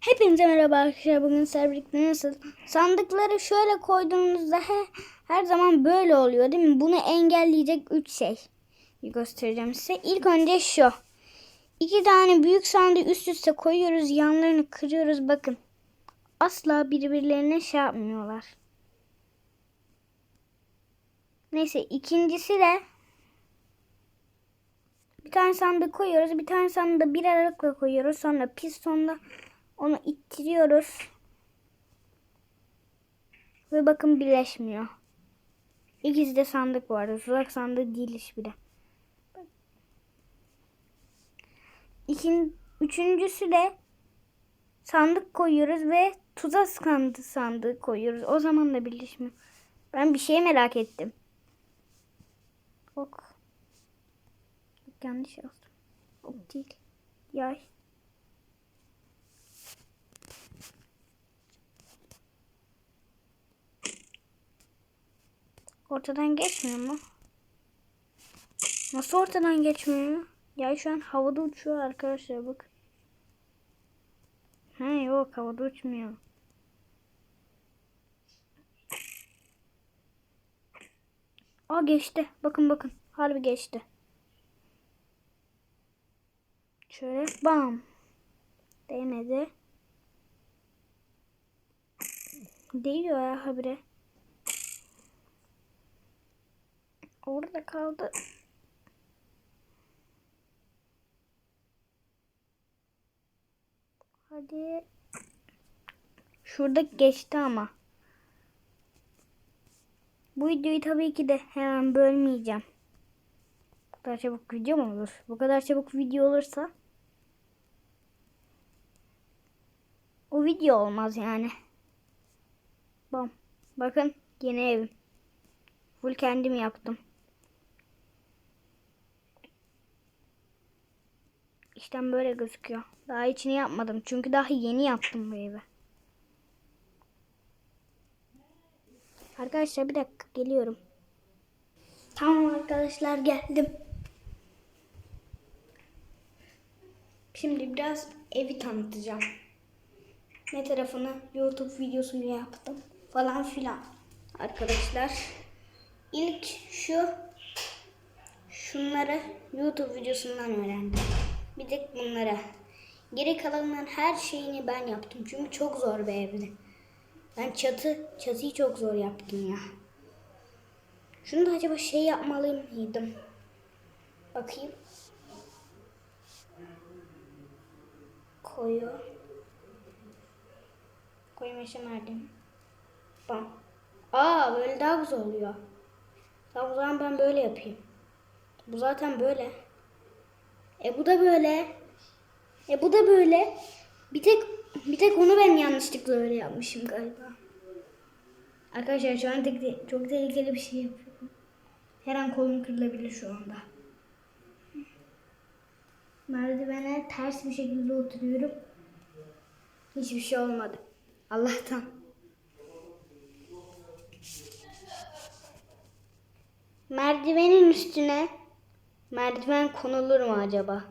Hepinize merhaba arkadaşlar. Bugün sizlerle birlikte nasıl? Sandıkları şöyle koyduğunuzda he, her zaman böyle oluyor değil mi? Bunu engelleyecek 3 şey göstereceğim size. İlk önce şu. İki tane büyük sandığı üst üste koyuyoruz. Yanlarını kırıyoruz. Bakın. Asla birbirlerine şey yapmıyorlar. Neyse ikincisi de bir tane sandık koyuyoruz. Bir tane sandığı bir aralıkla koyuyoruz. Sonra pistonla onu ittiriyoruz. Ve bakın birleşmiyor. İkisi de sandık arada. Tuzak sandığı değil hiçbiri. İkin, üçüncüsü de sandık koyuyoruz ve tuzak sandığı, sandığı koyuyoruz. O zaman da birleşmiyor. Ben bir şey merak ettim. Ok. Yanlış yazdım. Ok değil. Yay. Ortadan geçmiyor mu? Nasıl ortadan geçmiyor? Ya şu an havada uçuyor arkadaşlar bak. He yok havada uçmuyor. Aa geçti. Bakın bakın. Harbi geçti. Şöyle bam. Değmedi. Değiyor ya habire. Orada kaldı. Hadi. Şurada geçti ama. Bu videoyu tabii ki de hemen bölmeyeceğim. Bu kadar çabuk video mu olur? Bu kadar çabuk video olursa o video olmaz yani. Bam. Bakın yeni evim. Full kendim yaptım. İşten böyle gözüküyor. Daha içini yapmadım. Çünkü daha yeni yaptım bu evi. Arkadaşlar bir dakika geliyorum. Tamam arkadaşlar geldim. Şimdi biraz evi tanıtacağım. Ne tarafını YouTube videosuyla yaptım falan filan. Arkadaşlar ilk şu şunları YouTube videosundan öğrendim. Bir tek bunları. Geri kalanların her şeyini ben yaptım. Çünkü çok zor bir evdi. Ben çatı, çatıyı çok zor yaptım ya. Şunu da acaba şey yapmalı mıydım? Bakayım. Koyu. Koyu meşe merdiven. Bam. Aa böyle daha güzel oluyor. Tamam o zaman ben böyle yapayım. Bu zaten böyle. E bu da böyle. E bu da böyle. Bir tek bir tek onu ben yanlışlıkla öyle yapmışım galiba. Arkadaşlar şu an çok tehlikeli bir şey yapıyorum. Her an kolum kırılabilir şu anda. Merdivene ters bir şekilde oturuyorum. Hiçbir şey olmadı. Allah'tan. Merdivenin üstüne merdiven konulur mu acaba?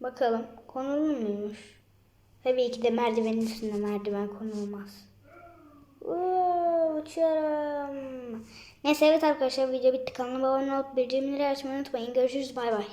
Bakalım konulur muymuş? Tabii ki de merdivenin üstüne merdiven konulmaz. Oo, uçuyorum. Neyse evet arkadaşlar video bitti. Kanalıma abone olup bildirimleri açmayı unutmayın. Görüşürüz bay bay.